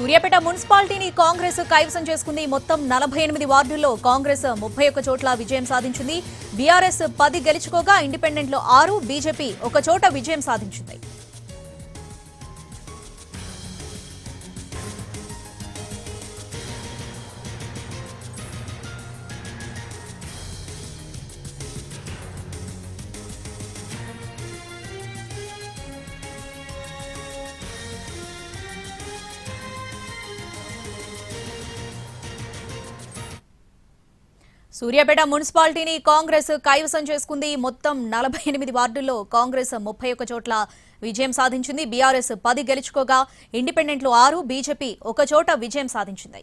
సూర్యాపేట మున్సిపాలిటీని కాంగ్రెస్ కైవసం చేసుకుంది. మొత్తం నలభై ఎనిమిది వార్డుల్లో కాంగ్రెస్ ముప్పై ఒక్క చోట్ల విజయం సాధించింది. బీఆర్ఎస్ పది గెలుచుకోగా ఇండిపెండెంట్లో ఆరు బీజేపీ ఒక చోట విజయం సాధించింది. సూర్యాపేట మున్సిపాలిటీని కాంగ్రెస్ కైవసం చేసుకుంది. మొత్తం నలభై ఎనిమిది వార్డుల్లో కాంగ్రెస్ ముప్పై ఒక్క చోట్ల విజయం సాధించింది. బీఆర్ఎస్ పది గెలుచుకోగా ఇండిపెండెంట్లు ఆరు బీజేపీ ఒక చోట విజయం సాధించింది.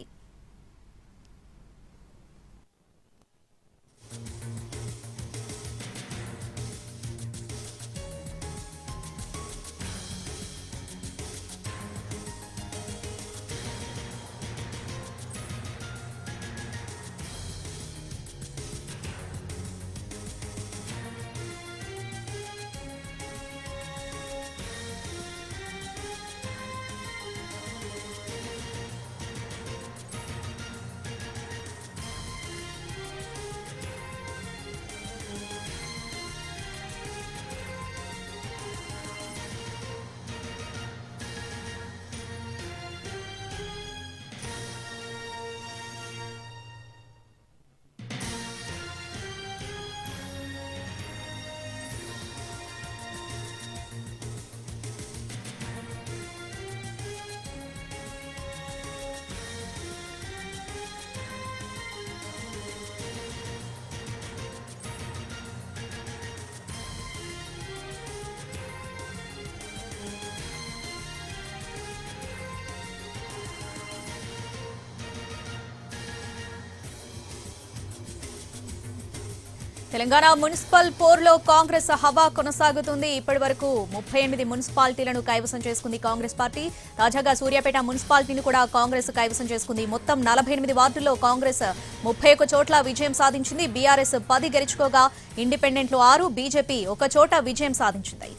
తెలంగాణ మున్సిపల్ పోర్లో కాంగ్రెస్ హవా కొనసాగుతుంది. ఇప్పటి వరకు ముప్పై ఎనిమిది మున్సిపాలిటీలను కైవసం చేసుకుంది కాంగ్రెస్ పార్టీ. తాజాగా సూర్యాపేట మున్సిపాలిటీని కూడా కాంగ్రెస్ కైవసం చేసుకుంది. మొత్తం నలభై ఎనిమిది వార్డుల్లో కాంగ్రెస్ ముప్పై ఒక చోట్ల విజయం సాధించింది. బీఆర్ఎస్ పది గెలుచుకోగా ఇండిపెండెంట్లు ఆరు బీజేపీ ఒక చోట విజయం సాధించింది.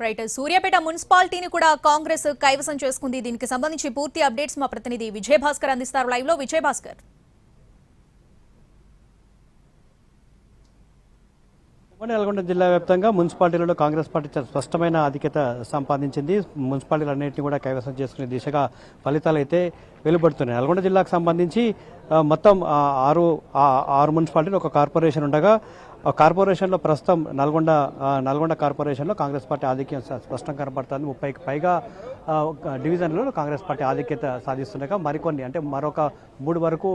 రైట్ సూర్యాపేట మున్సిపాలిటీని కూడా కాంగ్రెస్ కైవసం చేసుకుంది. దీనికి సంబంధించి పూర్తి అప్డేట్స్ మా ప్రతినిధి విజయభాస్కర్ అందిస్తారు. లైవ్లో విజయభాస్కర్ నల్గొండ జిల్లా వ్యాప్తంగా మున్సిపాలిటీలలో కాంగ్రెస్ పార్టీ స్పష్టమైన ఆధిక్యత సంపాదించింది. మున్సిపాలిటీలన్నింటినీ కూడా కైవసం చేసుకునే దిశగా ఫలితాలు అయితే వెలువడుతున్నాయి. నల్గొండ జిల్లాకు సంబంధించి మొత్తం ఆరు ఆ, ఆరు మున్సిపాలిటీలు ఒక కార్పొరేషన్ ఉండగా కార్పొరేషన్లో ప్రస్తుతం నల్గొండ నల్గొండ కార్పొరేషన్లో కాంగ్రెస్ పార్టీ ఆధిక్యం స్పష్టం కనబడుతుంది కనపడుతుంది ముప్పైకి పైగా డివిజన్లలో కాంగ్రెస్ పార్టీ ఆధిక్యత సాధిస్తుండగా మరికొన్ని అంటే మరొక మూడు వరకు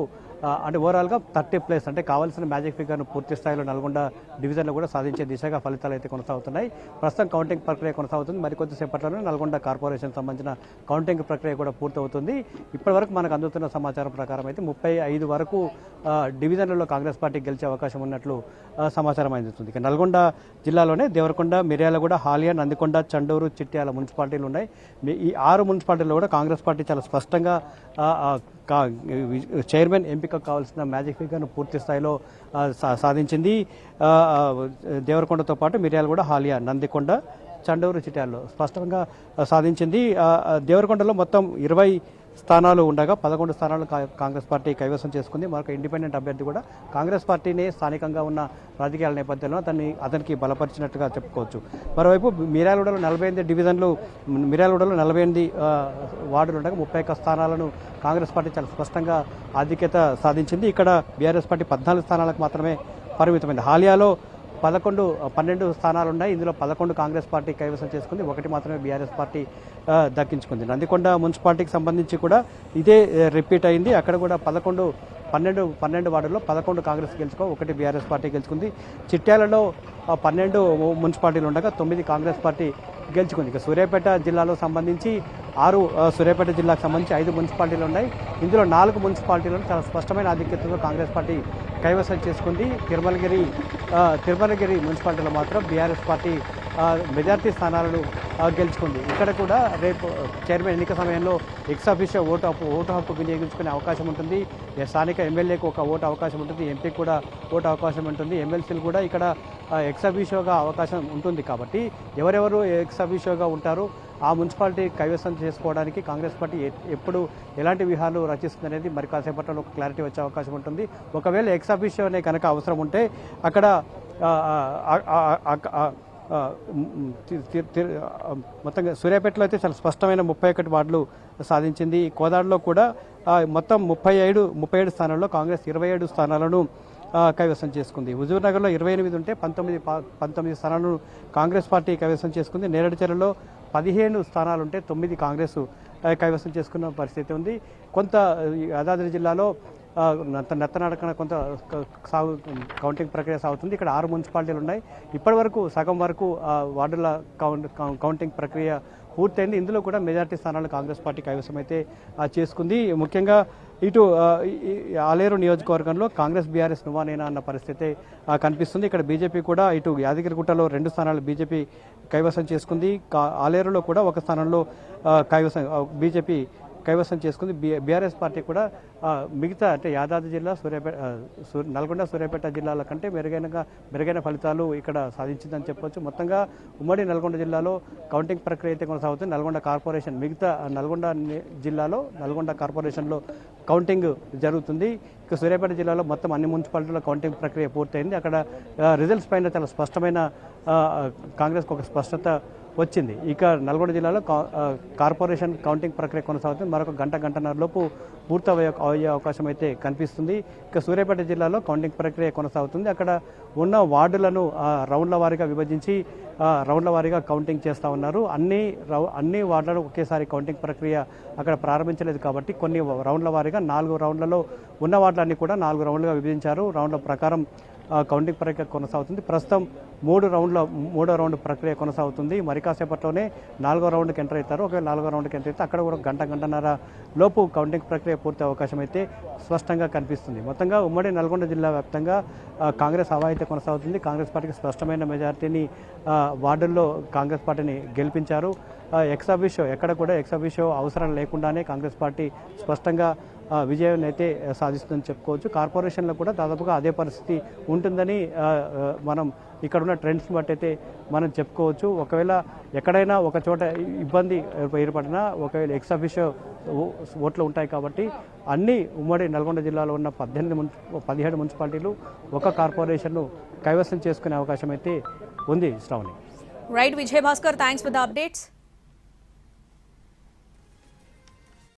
అంటే ఓవరాల్గా థర్టీ ప్లేస్ అంటే కావాల్సిన మ్యాజిక్ ఫిగర్ను పూర్తి స్థాయిలో నల్గొండ డివిజన్లో కూడా సాధించే దిశగా ఫలితాలు అయితే కొనసాగుతున్నాయి. ప్రస్తుతం కౌంటింగ్ ప్రక్రియ కొనసాగుతుంది. మరికొద్ది సేపట్లోనే నల్గొండ కార్పొరేషన్ సంబంధించిన కౌంటింగ్ ప్రక్రియ కూడా పూర్తవుతుంది. ఇప్పటివరకు మనకు అందుతున్న సమాచారం ప్రకారం అయితే ముప్పై ఐదు వరకు డివిజన్లలో కాంగ్రెస్ పార్టీ గెలిచే అవకాశం ఉన్నట్లు సమాచారం అందుతుంది ఇక నల్గొండ జిల్లాలోనే దేవరకొండ మిర్యాలగూడ హాలియా నందికొండ చండూరు చిట్యాల మున్సిపాలిటీలు ఉన్నాయి. ఈ ఆరు మున్సిపాలిటీల్లో కూడా కాంగ్రెస్ పార్టీ చాలా స్పష్టంగా చైర్మన్ ఎంపిక కావాల్సిన మ్యాజిక్ ఫిగర్ను పూర్తి స్థాయిలో సా- సాధించింది. దేవరకొండతో పాటు మిర్యాలగూడ హాలియా నందికొండ చండూరు చిట్యాల్లో స్పష్టంగా సాధించింది. దేవరకొండలో మొత్తం ఇరవై స్థానాలు ఉండగా పదకొండు స్థానాలు కా- కాంగ్రెస్ పార్టీ కైవసం చేసుకుంది. మరొక ఇండిపెండెంట్ అభ్యర్థి కూడా కాంగ్రెస్ పార్టీనే స్థానికంగా ఉన్న రాజకీయాల నేపథ్యంలో దాన్ని అతనికి బలపరిచినట్టుగా చెప్పుకోవచ్చు. మరోవైపు మిర్యాలగూడలో నలభై ఎనిమిది డివిజన్లు మిర్యాలగూడలో నలభై ఎనిమిది వార్డులు ఉండగా ముప్పై ఒక్క స్థానాలను కాంగ్రెస్ పార్టీ చాలా స్పష్టంగా ఆధిక్యత సాధించింది. ఇక్కడ బీఆర్ఎస్ పార్టీ పద్నాలుగు స్థానాలకు మాత్రమే పరిమితమైంది. హాలియాలో పదకొండు పన్నెండు స్థానాలు ఉన్నాయి ఇందులో పదకొండు కాంగ్రెస్ పార్టీ కైవసం చేసుకుంది. ఒకటి మాత్రమే బీఆర్ఎస్ పార్టీ దక్కించుకుంది. నందికొండ మున్సిపాలిటీకి సంబంధించి కూడా ఇదే రిపీట్ అయింది. అక్కడ కూడా పదకొండు పన్నెండు పన్నెండు వార్డుల్లో పదకొండు కాంగ్రెస్ గెలుచుకో ఒకటి బీఆర్ఎస్ పార్టీ గెలుచుకుంది. చిట్యాలలో పన్నెండు మున్సిపాలిటీలు ఉండగా తొమ్మిది కాంగ్రెస్ పార్టీ గెలుచుకుంది. ఇక సూర్యాపేట జిల్లాలో సంబంధించి ఆరు సూర్యాపేట జిల్లాకు సంబంధించి ఐదు మున్సిపాలిటీలు ఉన్నాయి. ఇందులో నాలుగు మున్సిపాలిటీలను చాలా స్పష్టమైన ఆధిక్యతతో కాంగ్రెస్ పార్టీ కైవసం చేసుకుంది. తిరుమలగిరి తిరుమలగిరి మున్సిపాలిటీలో మాత్రం బీఆర్ఎస్ పార్టీ మెజార్టీ స్థానాలను గెలుచుకుంది. ఇక్కడ కూడా రేపు చైర్మన్ ఎన్నిక సమయంలో ఎక్స్ ఆఫీషియో ఓటు హక్కు ఓటు హక్కు వినియోగించుకునే అవకాశం ఉంటుంది. స్థానిక ఎమ్మెల్యేకు ఒక ఓటు అవకాశం ఉంటుంది. ఎంపీకి కూడా ఓటు అవకాశం ఉంటుంది. ఎమ్మెల్సీలు కూడా ఇక్కడ ఎక్స్ అఫీషియోగా అవకాశం ఉంటుంది కాబట్టి ఎవరెవరు ఎక్స్ అఫీషియోగా ఉంటారు ఆ మున్సిపాలిటీ కైవసం చేసుకోవడానికి కాంగ్రెస్ పార్టీ ఎప్పుడు ఎలాంటి వ్యూహాలు రచిస్తుంది అనేది మరి కాసేపట్లో ఒక క్లారిటీ వచ్చే అవకాశం ఉంటుంది. ఒకవేళ ఎక్స్ అఫీషియో అనే కనుక అవసరం ఉంటే అక్కడ మొత్తంగా సూర్యాపేటలో అయితే చాలా స్పష్టమైన ముప్పై ఒకటి వార్డులు సాధించింది. కోదాడులో కూడా మొత్తం ముప్పై ఏడు ముప్పై ఏడు స్థానాల్లో కాంగ్రెస్ ఇరవై ఏడు స్థానాలను కైవసం చేసుకుంది. హుజూర్ నగర్లో ఇరవై ఎనిమిది ఉంటే పంతొమ్మిది పంతొమ్మిది స్థానాలను కాంగ్రెస్ పార్టీ కైవసం చేసుకుంది. నేరడిచెరలో పదిహేను స్థానాలుంటే తొమ్మిది కాంగ్రెస్ కైవసం చేసుకున్న పరిస్థితి ఉంది. కొంత యాదాద్రి జిల్లాలో నత్తనడకన కొంత సాగు కౌంటింగ్ ప్రక్రియ సాగుతుంది. ఇక్కడ ఆరు మున్సిపాలిటీలు ఉన్నాయి. ఇప్పటి వరకు సగం వరకు వార్డుల కౌంట్ కౌంటింగ్ ప్రక్రియ పూర్తయింది. ఇందులో కూడా మెజార్టీ స్థానాలు కాంగ్రెస్ పార్టీ కైవసం అయితే చేసుకుంది. ముఖ్యంగా ఇటు ఆలేరు నియోజకవర్గంలో కాంగ్రెస్ బీఆర్ఎస్ నువ్వానేనా అన్న పరిస్థితి కనిపిస్తుంది. ఇక్కడ బీజేపీ కూడా ఇటు యాదగిరిగుట్టలో రెండు స్థానాలు బీజేపీ కైవసం చేసుకుంది. కా- ఆలేరులో కూడా ఒక స్థానంలో కైవసం బీజేపీ కైవసం చేసుకుంది. బీఆర్ఎస్ పార్టీ కూడా మిగతా అంటే యాదాద్రి జిల్లా సూర్యాపేట నల్గొండ సూర్యాపేట జిల్లాల కంటే మెరుగైనగా మెరుగైన ఫలితాలు ఇక్కడ సాధించిందని చెప్పొచ్చు. మొత్తంగా ఉమ్మడి నల్గొండ జిల్లాలో కౌంటింగ్ ప్రక్రియ అయితే కొనసాగుతుంది. నల్గొండ కార్పొరేషన్ మిగతా నల్గొండ జిల్లాలో నల్గొండ కార్పొరేషన్లో కౌంటింగ్ జరుగుతుంది. ఇక సూర్యాపేట జిల్లాలో మొత్తం అన్ని మున్సిపాలిటీల కౌంటింగ్ ప్రక్రియ పూర్తయింది. అక్కడ రిజల్ట్స్ పైన చాలా స్పష్టమైన కాంగ్రెస్కి ఒక స్పష్టత వచ్చింది. ఇక నల్గొండ జిల్లాలో కా- కార్పొరేషన్ కౌంటింగ్ ప్రక్రియ కొనసాగుతుంది. మరొక గంట గంటన్నరలోపు పూర్తవయ్యే అయ్యే అవకాశం అయితే కనిపిస్తుంది. ఇక సూర్యాపేట జిల్లాలో కౌంటింగ్ ప్రక్రియ కొనసాగుతుంది. అక్కడ ఉన్న వార్డులను రౌండ్ల వారీగా విభజించి రౌండ్ల వారీగా కౌంటింగ్ చేస్తూ ఉన్నారు. అన్ని రౌ అన్ని వార్డులను ఒకేసారి కౌంటింగ్ ప్రక్రియ అక్కడ ప్రారంభించలేదు కాబట్టి కొన్ని రౌండ్ల వారీగా నాలుగు రౌండ్లలో ఉన్న వార్డులన్నీ కూడా నాలుగు రౌండ్లుగా విభజించారు. రౌండ్ల ప్రకారం కౌంటింగ్ ప్రక్రియ కొనసాగుతుంది. ప్రస్తుతం మూడు రౌండ్ల మూడో రౌండ్ ప్రక్రియ కొనసాగుతుంది. మరి కాసేపట్లోనే నాలుగో రౌండ్కి ఎంటర్ అవుతారు. ఒకవేళ నాలుగో రౌండ్కి ఎంటర్ అయితే అక్కడ కూడా గంట గంటన్నర లోపు కౌంటింగ్ ప్రక్రియ పూర్తి అవకాశం అయితే స్పష్టంగా కనిపిస్తుంది. మొత్తంగా ఉమ్మడి నల్గొండ జిల్లా వ్యాప్తంగా కాంగ్రెస్ హవా అయితే కొనసాగుతుంది. కాంగ్రెస్ పార్టీకి స్పష్టమైన మెజార్టీని వార్డుల్లో కాంగ్రెస్ పార్టీని గెలిపించారు. ఎక్స్ అఫీషియో ఎక్కడ కూడా ఎక్స్ అవసరం లేకుండానే కాంగ్రెస్ పార్టీ స్పష్టంగా విజయాన్ని విజయం అయితే సాధిస్తుందని చెప్పుకోవచ్చు. కార్పొరేషన్లో కూడా దాదాపుగా అదే పరిస్థితి ఉంటుందని మనం ఇక్కడ ఉన్న ట్రెండ్స్ని బట్టి అయితే మనం చెప్పుకోవచ్చు. ఒకవేళ ఎక్కడైనా ఒక చోట ఇబ్బంది ఏర్పడినా ఒకవేళ ఎక్స్ అఫీషియో ఓట్లు ఉంటాయి కాబట్టి అన్ని ఉమ్మడి నల్గొండ జిల్లాలో ఉన్న పద్దెనిమిది మున్ పదిహేడు మున్సిపాలిటీలు ఒక కార్పొరేషన్ను కైవసం చేసుకునే అవకాశం అయితే ఉంది Sravani. Right Vijay Bhaskar thanks for the updates